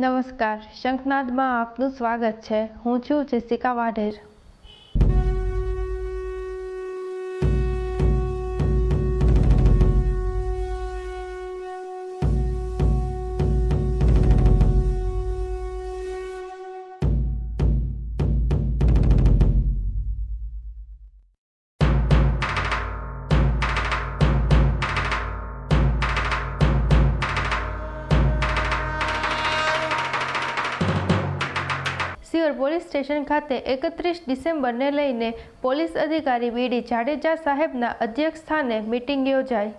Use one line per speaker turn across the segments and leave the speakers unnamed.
નમસ્કાર શંખનાદમાં આપનું સ્વાગત છે. હું છું Jessica Vadher. Siyor police station ખાતે એકત્રીસ ડિસેમ્બરને લઈને પોલીસ અધિકારી બીડી જાડેજા સાહેબના અધ્યક્ષ સ્થાને મિટિંગ યોજાઈ.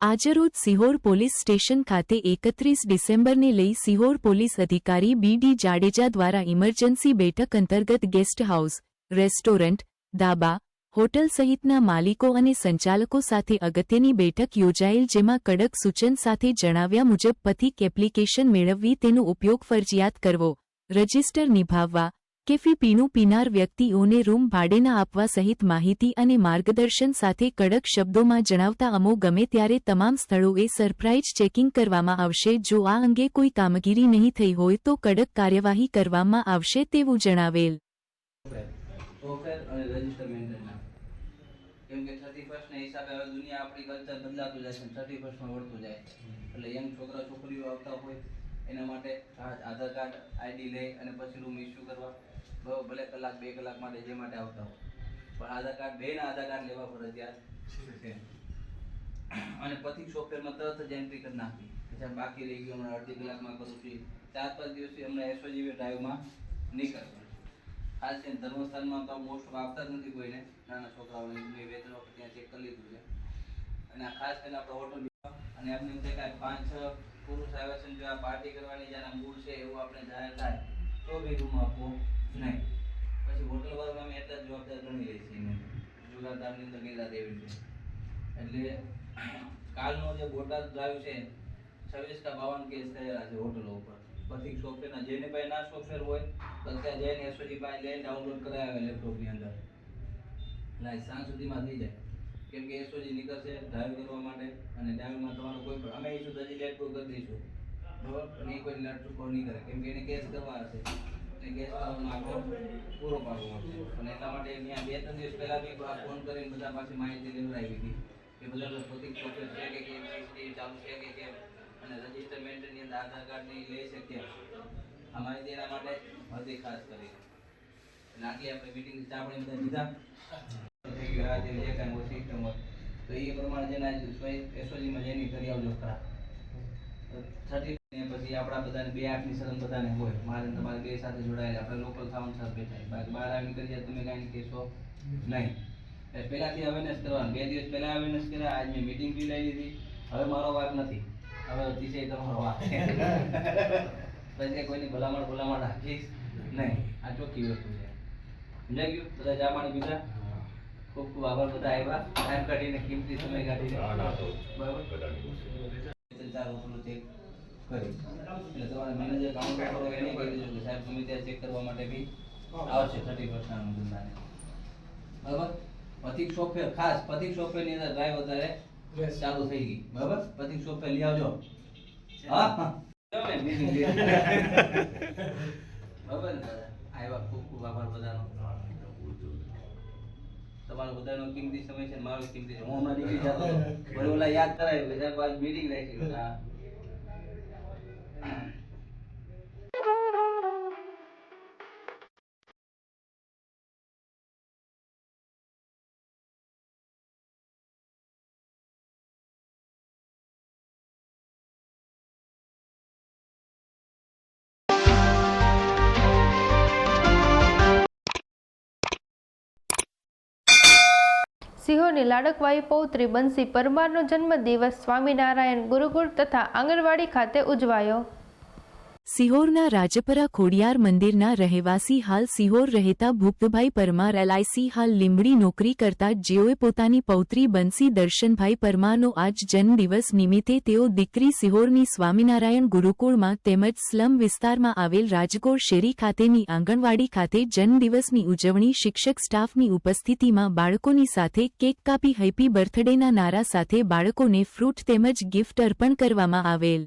આજરોજ સિહોર પોલીસ સ્ટેશન ખાતે એકત્રીસ ડિસેમ્બરને લઈ સિહોર પોલીસ અધિકારી બી ડી જાડેજા દ્વારા ઇમરજન્સી બેઠક અંતર્ગત guest house, restaurant, dhaba, hotel સહિતના માલિકો અને સંચાલકો સાથે અગત્યની બેઠક યોજાયેલ જેમાં કડક સૂચન સાથે જણાવ્યા મુજબ પથિક એપ્લિકેશન મેળવવી તેનો ઉપયોગ ફરજિયાત કરવો. રજિસ્ટર નિભાવવા કે ફી પીણું પીનાર વ્યક્તિઓને રૂમ ભાડેના આપવા સહિત માહિતી અને માર્ગદર્શન સાથે કડક શબ્દોમાં જણાવતા અમો ગમે ત્યારે તમામ સ્થળોએ સરપ્રાઇઝ ચેકિંગ કરવામાં આવશે. જો આ અંગે કોઈ કામગીરી નહીં થઈ હોય તો કડક કાર્યવાહી કરવામાં આવશે તેવું જણાવેલ.
દુનિયા આપણી કલ્ચર બદલાતું જાય છે થર્ટી ફર્સ્ટમાં વળતું જાય એટલે યંગ છોકરા છોકરીઓ આવતા હોય એના માટે આધાર કાર્ડ, આઈડી લઈ અને પછી રૂમ ઇસ્યુ કરવા. બ- ભલે કલાક, બે કલાક માટે જે માટે આવતા હોય. પણ આધાર કાર્ડ, બેના આધાર કાર્ડ લેવા ફરજિયાત છે. અને પછી સોફ્ટવેરમાં તરત જ એન્ટ્રી કરી નાખવી. પછી બાકી રહી ગયું હમણાં અડધી કલાકમાં કરું છું. ચાર, પાંચ દિવસથી હમણાં એસઓજીવી ડ્રાઈવમાં કરવાનું. ખાસ કરીને ધર્મસ્થાનમાં તો મોસ્ટ આપતા જ નથી કોઈને. નાના છોકરાઓને મેં બે, ત્રણ ત્યાં ચેક કરી લીધું છે. અને ખાસ કરીને આપણે હોટલ અને એમને એમ થાય પાંચ, છ પુરુષ આવ્યા છે જો આ પાર્ટી કરવાની જેના મૂળ છે એવું આપણે જાહેર થાય, તો બી રૂમ આપવો નહીં. પછી હોટલ વાળાને અમે એટલા જવાબદાર ગણી લઈએ છીએ જુગારદારની અંદર ગયેલા દેવી છે. એટલે કાલનો જે બોટાદ ડ્રાઈવ છે છવ્વીસ કા બાવન કેસ થયેલા છે હોટલો ઉપર. પથિક સોફ્ટવેરના જેને પાસે ના સોફ્ટવેર હોય, તો ત્યાં જઈને એસઓજી પાસે લઈને ડાઉનલોડ કરાવે લેપટોપની અંદર. એટલે સાંજ સુધીમાં થઈ જાય. કેમ કે એસઓજી નીકળશે ડ્રાઈવ કરવા માટે અને ડ્રાઈવમાં તમારો કોઈ પણ અમે ઈશું હજી લેટ કરી દઈશું. બરોબર? પણ એ કોઈ લેટ ચૂકવ નહીં કરે, કેમ કે એને કેસ કરવા હશે. એટલે કેસ કરવામાં આપણે પૂરો પાડવો પડશે અને એટલા માટે મેં બે ત્રણ દિવસ પહેલા બી ફોન કરીને બધા પાસે માહિતી લેવડાવી હતી કે બધા પથિક સોફ્ટવેર છે કે કેમ સીસીટીવી ચાલુ છે કે કેમ, અને રજિસ્ટર મેન્ટેનની અંદર આધાર કાર્ડની લે લઈ શકીએ. આ માહિતી એના માટે હતી ખાસ કરી એટલે આટલી આપણે મીટિંગ ચાપણી બધા લીધા. આ જે કાંઈ હોય સિસ્ટમ હોય. તો એ પ્રમાણે જેના એસઓજીમાં જેની કરી આવજો ખરા. પછી આપણા બધાને બે આંખની શરમ બધાને હોય. મારે તમારે બે સાથે જોડાયેલા. આપણે લોકલ સાઉન્ડ સાથે બેઠા. બાકી બહાર આવીને કરીએ તમે કાંઈ કહેશો નહીં. એટલે અવેરનેસ કરવાનું. બે દિવસ પહેલા અવેરનેસ કર્યા. આજ મેં મીટિંગ બી લઈ લીધી હવે મારો વાક નથી. હવે અતિશય તમારો વાક પછી કોઈની ભલામણ ભલામણ રાખીશ? નહીં. આ ચોખ્ખી વસ્તુ છે. સમજાઈ ગયું? બધા ચા પાણી પીધા? ખૂબ ખૂબ આભાર બધા આવ્યા. ટાઈમ કાઢીને કિંમતી સમય કાઢીને. બરાબર? ચેક કરી. એટલે તમારે મેનેજર કાઉન્ટર કરો એને કહી દીધું કે સાહેબ તમે ત્યાં ચેક કરવા માટે બી આવશે થર્ટી પર્સન્ટ અનુદાન બરાબર? પથિક સોફ્ટવેર ખાસ પથિક સોફ્ટવેરની અંદર ડ્રાઈવ વધારે ચાલુ થઈ ગઈ. બરાબર? પથિક સોફ્ટવેર લઈ આવજો. હા. બરાબર. આવ્યા ખૂબ ખૂબ આભાર બધાનો. તમારો બધાનો કિંમતી સમય છે મારો કિંમતી હું હમણાં નીકળી જતો પણ ઓલા યાદ કરાવ્યું કે સાહેબ આજ meeting રાખી હા
સિહોરની લાડકવાઈ પૌત્રી બંસી પરમારનો જન્મદિવસ સ્વામિનારાયણ ગુરુકુળ તથા આંગણવાડી ખાતે ઉજવાયો.
સિહોરના રાજપરા ખોડિયાર મંદિરના રહેવાસી હાલ સિહોર રહેતા ભૂપતભાઈ પરમાર એલઆઈસી હાલ લીંબડી નોકરી કરતા જેઓએ પોતાની પૌત્રી બંસી દર્શનભાઈ પરમારનો આજ જન્મદિવસ નિમિત્તે તેઓ દીકરી સિહોરની સ્વામિનારાયણ ગુરુકુળમાં તેમજ સ્લમ વિસ્તારમાં આવેલ રાજકોટ શેરી ખાતેની આંગણવાડી ખાતે જન્મદિવસની ઉજવણી શિક્ષક સ્ટાફની ઉપસ્થિતિમાં બાળકોની સાથે કેક કાપી, હેપી બર્થડેના નારા સાથે બાળકોને ફ્રૂટ તેમજ ગિફ્ટ અર્પણ કરવામાં આવેલ.